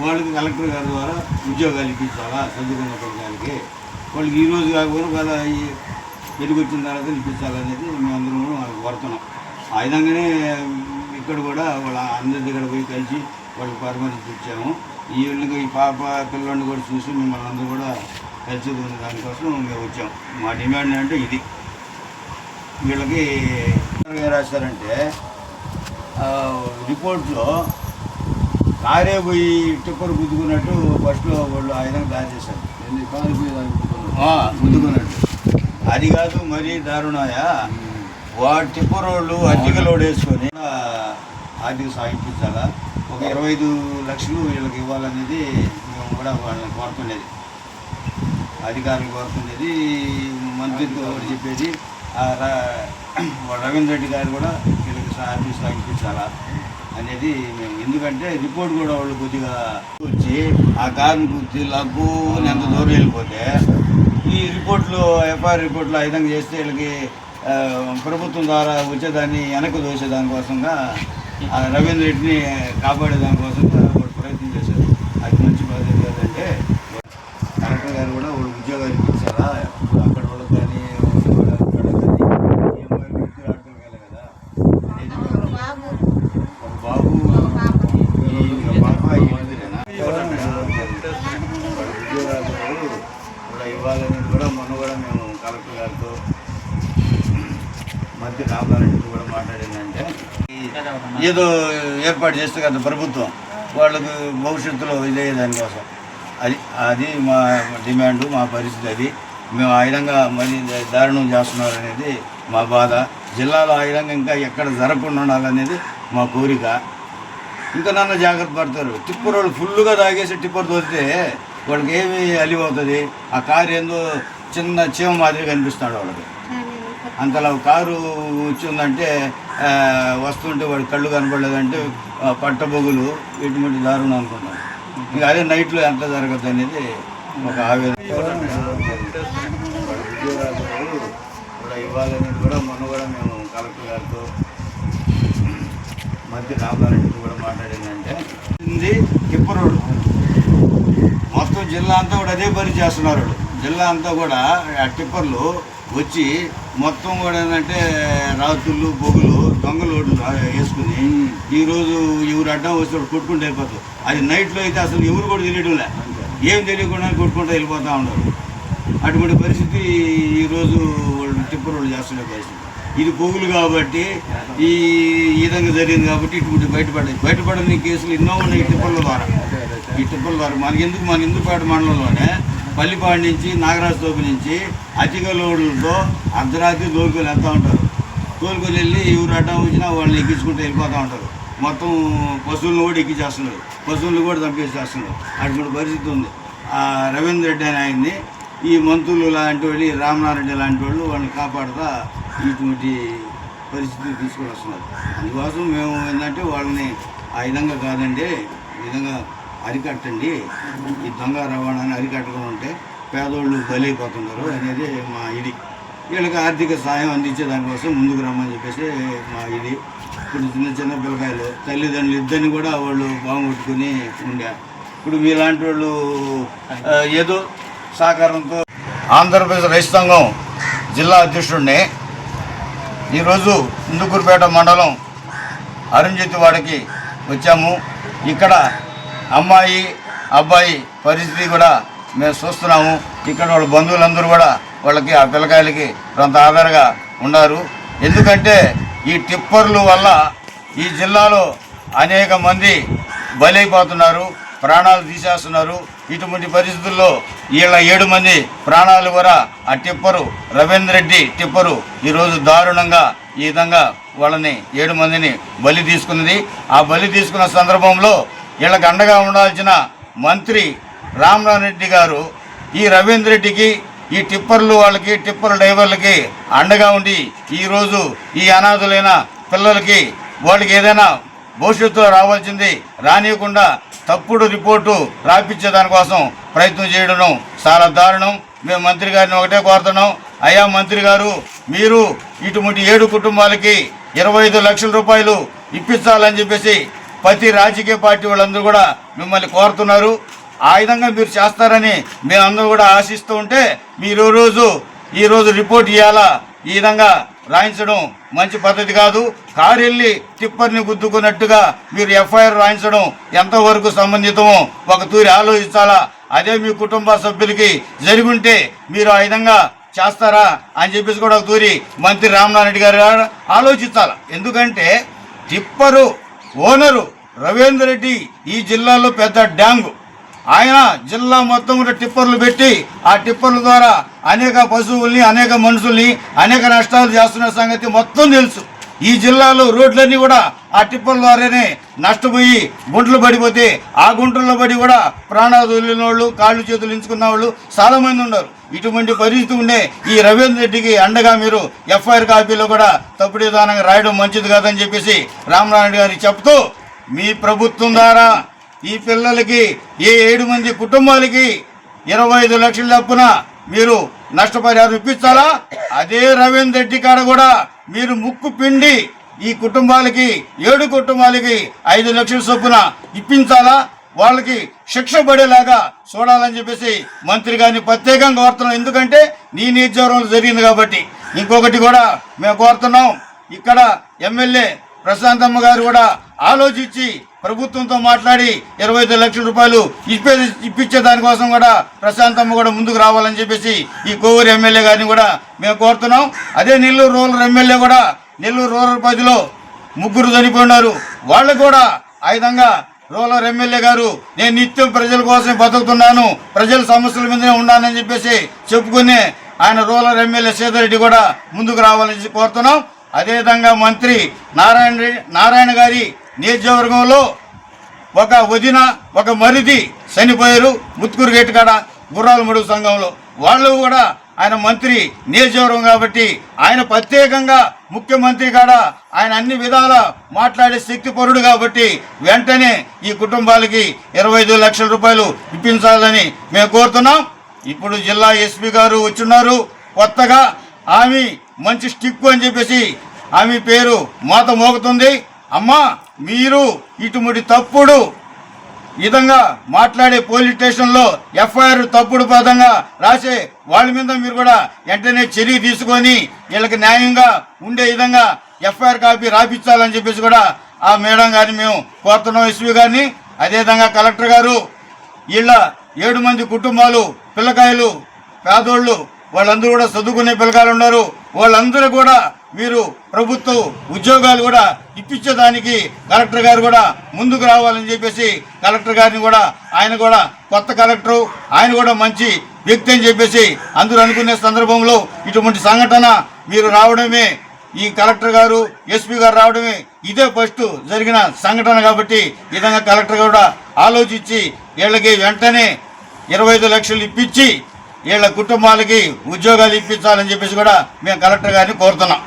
వాళ్ళకి కలెక్టర్ గారి ద్వారా ఉద్యోగాలు ఇప్పించాలా చదువుకున్న పిల్లలకి వాళ్ళకి ఈ రోజు కాకపోతే కదా ఈ వచ్చిన తర్వాత ఇప్పించాలనేది మేమందరం కూడా వాళ్ళకి కోరుతున్నాం. ఆ విధంగానే ఇక్కడ కూడా వాళ్ళ అందరి దగ్గర పోయి కలిసి వాళ్ళకి పరామర్శించి ఇచ్చాము ఈ వీళ్ళకి ఈ పాప పిల్లల్ని కూడా చూసి మిమ్మల్ని అందరూ కూడా కలిసి దానికోసం మేము వచ్చాము మా డిమాండ్ అంటే ఇది. వీళ్ళకి ఏం రాశారంటే రిపోర్ట్లో కారే పోయి టిప్పర్ గుద్దుకున్నట్టు ఫస్ట్లో వాళ్ళు ఆ విధంగా తయారు చేశారు గుద్దుకున్నట్టు. అది కాదు మరీ దారుణాయా? వాటి టిప్పర్ వాళ్ళు అడ్డిక లోడ్ వేసుకొని ఆర్థిక సాగించాలా? ఒక ఇరవై ఐదు లక్షలు వీళ్ళకి ఇవ్వాలనేది మేము కూడా వాళ్ళని కోరుకునేది. అధికారులు కోరుకునేది మంత్రితో చెప్పేది. రవీంద్ర రెడ్డి గారు కూడా వీళ్ళకి ఆర్థిక సాగించాలా? అనేది మేము ఎందుకంటే రిపోర్ట్ కూడా వాళ్ళు కొద్దిగా వచ్చి ఆ కారుని గుర్తి లగ్గు ఎంత దూరం వెళ్ళిపోతే ఈ రిపోర్ట్లో ఎఫ్ఐఆర్ రిపోర్ట్లో ఆ విధంగా చేస్తే వీళ్ళకి ప్రభుత్వం ద్వారా వచ్చేదాన్ని వెనక్కి దోసేదానికోసంగా ఆ రవీంద్ర రెడ్డిని కాపాడేదానికోసంగా దానికోసంగా వాళ్ళు ప్రయత్నం చేశారు అది మంచి పద్ధతి కదంటే కలెక్టర్ గారు కూడా వాళ్ళు ఉద్యోగాలు ఇప్పించారా ఇప్పుడు అక్కడ వాళ్ళకి కానీ ఇక్కడ కానీ ఈ అమ్మాయిలు ఇద్దరు ఆడుకోగలరు కదా అనేది మేము- బాబు ఒక బాబు ఈ పాప ఈ మధ్యనేనా? వాళ్ళ ఉద్యోగాలు కూడా ఇవ్వాలని కూడా మొన్న కూడా మేము కలెక్టర్ గారితో మధ్య రామారెడ్డితో కూడా మాట్లాడిందంటే ఏదో ఏర్పాటు చేస్తే కదా ప్రభుత్వం వాళ్ళకు భవిష్యత్తులో ఇదే దానికోసం. అది అది మా డిమాండ్ మా పరిస్థితి అది. మేము ఆ విధంగా మరి దారుణం చేస్తున్నారు అనేది మా బాధ. జిల్లాలో ఆ విధంగా ఇంకా ఎక్కడ జరగకుండా ఉండాలనేది మా కోరిక. ఇంకా నన్ను జాగ్రత్త పడతారు. టిప్పర్ వాళ్ళు ఫుల్గా తాగేసి టిప్పర్ తోలితే వాళ్ళకి ఏమి అలివవుతుంది. ఆ కారు ఏందో చిన్న చీమ మాదిరి కనిపిస్తాడు వాళ్ళకి అంతలా కారు వచ్చిందంటే వస్తుంటే వాడి కళ్ళు కనపడలేదంటే పట్టబొగులు ఇటువంటి దారుణం అనుకుంటాం ఇంకా అదే నైట్లో ఎంత జరగదు అనేది ఒక ఆవేదన. ఇవ్వాలనేది కూడా మొన్న కూడా మేము కలెక్టర్ గారితో మధ్య రామారెడ్డితో కూడా మాట్లాడిందంటే ఇది టిప్పరోడు మొత్తం జిల్లా అంతా కూడా అదే పని చేస్తున్నారు. జిల్లా అంతా కూడా ఆ టిప్పర్లు వచ్చి మొత్తం కూడా ఏంటంటే రాత్రులు బొగులు దొంగ లోడ్లు రా- వేసుకుని ఈరోజు ఎవరు అడ్డం వస్తే వాడు కొట్టుకుంటూ వెళ్ళిపోతారు. అది నైట్లో అయితే అసలు ఎవరు కూడా తెలియడంలే. ఏం తెలియకుండా కొట్టుకుంటూ వెళ్ళిపోతూ ఉన్నారు. అటువంటి పరిస్థితి ఈరోజు వాళ్ళు టిప్పర్ వాళ్ళు చేస్తున్న పరిస్థితి. ఇది పొగులు కాబట్టి ఈ విధంగా జరిగింది కాబట్టి ఇటువంటి బయటపడ్డాయి బయటపడని కేసులు ఎన్నో ఉన్నాయి ఈ ద్వారా. ఈ టిప్పల ద్వారా. మనకి ఎందుకు మన ఇందుపేట మండలంలోనే పల్లిపాడు నుంచి నాగరాజు తోపు నుంచి అతిక లోడ్లతో అర్ధరాత్రి తోలుకొని వెళ్తూ ఉంటారు. తోలుకొని వెళ్ళి ఎవరు అడ్డం వచ్చినా వాళ్ళని ఎక్కించుకుంటూ వెళ్ళిపోతూ ఉంటారు. మొత్తం పశువులను కూడా ఎక్కించేస్తున్నారు. పశువులను కూడా చంపేసేస్తున్నారు. అటువంటి పరిస్థితి ఉంది. రవీంద్ర రెడ్డి అనే ఆయన్ని ఈ మంత్రులు లాంటి వాళ్ళు ఈ రామనారెడ్డి లాంటి వాళ్ళు వాళ్ళని కాపాడుతా ఇటువంటి పరిస్థితి తీసుకొని వస్తున్నారు అందుకోసం మేము ఏంటంటే వాళ్ళని ఆ విధంగా కాదండి ఈ విధంగా అరికట్టండి. ఈ దొంగ రవాణాని అరికట్టడం ఉంటే పేదోళ్ళు బలైపోతున్నారు అనేది మా ఇది. వీళ్ళకి ఆర్థిక సాయం అందించే దానికోసం ముందుకు రమ్మని చెప్పేసి మా ఇది. ఇప్పుడు చిన్న చిన్న పిల్లకాయలు తల్లిదండ్రులు ఇద్దరిని కూడా వాళ్ళు బాగుపట్టుకుని ఉండే. ఇప్పుడు మీలాంటి వాళ్ళు ఏదో సహకారంతో ఆంధ్రప్రదేశ్ రైతాంగం జిల్లా అధ్యక్షుడిని ఈరోజు ఇందుకూరుపేట మండలం అరుణ్జ్యోతి వాడికి వచ్చాము. ఇక్కడ అమ్మాయి అబ్బాయి పరిస్థితి కూడా మేము చూస్తున్నాము. ఇక్కడ వాళ్ళ బంధువులందరూ కూడా వాళ్ళకి ఆ పిల్లకాయలకి కొంత ఆధారగా ఉన్నారు. ఎందుకంటే ఈ టిప్పర్లు వల్ల ఈ జిల్లాలో అనేక మంది బలైపోతున్నారు. ప్రాణాలు తీసేస్తున్నారు. ఇటువంటి పరిస్థితుల్లో వీళ్ళ ఏడు మంది ప్రాణాలు కూడా ఆ టిప్పరు రవీంద్ర రెడ్డి టిప్పరు ఈరోజు దారుణంగా ఈ విధంగా వాళ్ళని ఏడు మందిని బలి తీసుకున్నది. ఆ బలి తీసుకున్న సందర్భంలో వీళ్ళకి అండగా ఉండాల్సిన మంత్రి రామనారాయణ రెడ్డి గారు ఈ రవీంద్ర రెడ్డికి ఈ టిప్పర్లు వాళ్ళకి టిప్పర్ డ్రైవర్లకి అండగా ఉండి ఈరోజు ఈ అనాథులైన పిల్లలకి వాళ్ళకి ఏదైనా భవిష్యత్తులో రావాల్సింది రానియకుండా తప్పుడు రిపోర్టు రాపించే దానికోసం ప్రయత్నం చేయడం చాలా దారుణం. మేము మంత్రి గారిని ఒకటే కోరుతున్నాం. అయ్యా మంత్రి గారు మీరు ఇటువంటి ఏడు కుటుంబాలకి ఇరవై ఐదు లక్షల రూపాయలు ఇప్పించాలని చెప్పేసి ప్రతి రాజకీయ పార్టీ వాళ్ళందరూ కూడా మిమ్మల్ని కోరుతున్నారు. ఆ విధంగా మీరు చేస్తారని మేమందరూ కూడా ఆశిస్తూ ఉంటే మీరు రోజు ఈరోజు రిపోర్ట్ ఇవ్వాలా ఈ విధంగా రాయించడం మంచి పద్ధతి కాదు. కారు వెళ్ళి టిప్పర్ని గుద్దుకున్నట్టుగా మీరు ఎఫ్ఐఆర్ రాయించడం ఎంతవరకు సంబంధితమో ఒక తూరి ఆలోచించాలా? అదే మీ కుటుంబ సభ్యులకి జరిగుంటే మీరు ఆ విధంగా చేస్తారా అని చెప్పేసి కూడా ఒక తూరి మంత్రి రామనారాయణ రెడ్డి గారు కూడా ఆలోచించాలి? ఎందుకంటే టిప్పరు ఓనరు రవీందర్ రెడ్డి ఈ జిల్లాలో పెద్ద డ్యాంగు. ఆయన జిల్లా మొత్తం కూడా టిప్పర్లు పెట్టి ఆ టిప్పర్ల ద్వారా అనేక పశువుల్ని అనేక మనుషుల్ని అనేక నష్టాలు చేస్తున్న సంగతి మొత్తం తెలుసు. ఈ జిల్లాలో రోడ్లన్నీ కూడా ఆ టిప్పర్ల ద్వారానే నష్టపోయి గుంటలు పడిపోతే ఆ గుంటల్లో పడి కూడా ప్రాణాలు వదిలిన వాళ్ళు కాళ్ళు చేతులు ఎంచుకున్న వాళ్ళు చాలామంది ఉన్నారు. ఇటువంటి పరిస్థితి ఉండే ఈ రవీంద్ర రెడ్డికి అండగా మీరు ఎఫ్ఐఆర్ కాపీలో కూడా తప్పుడు విధానంగా రాయడం మంచిది కాదని చెప్పేసి రామనారాయణ గారికి చెప్తూ మీ ప్రభుత్వం ద్వారా ఈ పిల్లలకి ఈ ఏడు మంది కుటుంబాలకి ఇరవై ఐదు లక్షల చొప్పున మీరు నష్టపరిహారం ఇప్పించాలా అదే రవీంద్ర రెడ్డి కాడ కూడా మీరు ముక్కు పిండి ఈ కుటుంబాలకి ఏడు కుటుంబాలకి ఐదు లక్షల చొప్పున ఇప్పించాలా? వాళ్ళకి శిక్ష పడేలాగా చూడాలని చెప్పేసి మంత్రి గారిని ప్రత్యేకంగా కోరుతున్నాం. ఎందుకంటే నీ నియోజకవర్గంలో జరిగింది కాబట్టి. ఇంకొకటి కూడా మేము కోరుతున్నాం. ఇక్కడ ఎమ్మెల్యే ప్రశాంతమ్మ గారు కూడా ఆలోచించి ప్రభుత్వంతో మాట్లాడి ఇరవై ఐదు లక్షల రూపాయలు ఇప్పే ఇప్పించే దానికోసం కూడా ప్రశాంతమ్మ కూడా ముందుకు రావాలని చెప్పేసి ఈ కోవూరు ఎమ్మెల్యే గారిని కూడా మేము కోరుతున్నాం. అదే నెల్లూరు రూరల్ ఎమ్మెల్యే కూడా నెల్లూరు రూరల్ పరిధిలో ముగ్గురు చనిపోయినారు వాళ్ళు కూడా ఆ విధంగా రూరల్ ఎమ్మెల్యే గారు నేను నిత్యం ప్రజల కోసం బతుకుతున్నాను ప్రజల సమస్యల మీదనే ఉన్నానని చెప్పేసి చెప్పుకునే ఆయన రూరల్ ఎమ్మెల్యే సీతారెడ్డి కూడా ముందుకు రావాలని కోరుతున్నాం. అదేవిధంగా మంత్రి నారాయణ రెడ్డి నారాయణ గారి నియోజకవర్గంలో ఒక వదిన ఒక మరిది చనిపోయారు ముత్తుకూరు గేటు కాడ గుర్రాల మడుగు సంఘంలో. వాళ్ళు కూడా ఆయన మంత్రి నియోజకవర్గం కాబట్టి ఆయన ప్రత్యేకంగా ముఖ్యమంత్రి కాడ ఆయన అన్ని విధాల మాట్లాడే శక్తి పరుడు కాబట్టి వెంటనే ఈ కుటుంబాలకి ఇరవై ఐదు లక్షల రూపాయలు ఇప్పించాలని మేము కోరుతున్నాం. ఇప్పుడు జిల్లా ఎస్పీ గారు వచ్చున్నారు. కొత్తగా ఆమె మంచి స్టిక్ అని చెప్పేసి ఆమె పేరు మోత మోగుతుంది. అమ్మా మీరు ఇటుముడి తప్పుడు విధంగా మాట్లాడే పోలీస్ స్టేషన్లో ఎఫ్ఐఆర్ తప్పుడు పదంగా రాసే వాళ్ళ మీద మీరు కూడా వెంటనే చర్య తీసుకొని వీళ్ళకి న్యాయంగా ఉండే విధంగా ఎఫ్ఐఆర్ కాపీ రాపించాలని చెప్పేసి కూడా ఆ మేడం గారిని మేము కోరుతున్నాం ఎస్వి గారిని. అదేవిధంగా కలెక్టర్ గారు వీళ్ళ ఏడు మంది కుటుంబాలు పిల్లకాయలు పేదోళ్ళు వాళ్ళందరూ కూడా చదువుకునే పిల్లకాయలు ఉన్నారు. వాళ్ళందరూ కూడా మీరు ప్రభుత్వ ఉద్యోగాలు కూడా ఇప్పించేదానికి కలెక్టర్ గారు కూడా ముందుకు రావాలని చెప్పేసి కలెక్టర్ గారిని కూడా ఆయన కూడా కొత్త కలెక్టర్ ఆయన కూడా మంచి వ్యక్తి అని చెప్పేసి అందరూ అనుకునే సందర్భంలో ఇటువంటి సంఘటన మీరు రావడమే ఈ కలెక్టర్ గారు ఎస్పీ గారు రావడమే ఇదే ఫస్ట్ జరిగిన సంఘటన కాబట్టి విధంగా కలెక్టర్ కూడా ఆలోచించి వీళ్ళకి వెంటనే ఇరవై ఐదు లక్షలు ఇప్పించి వీళ్ళ కుటుంబాలకి ఉద్యోగాలు ఇప్పించాలని చెప్పేసి కూడా మేము కలెక్టర్ గారిని కోరుతున్నాం.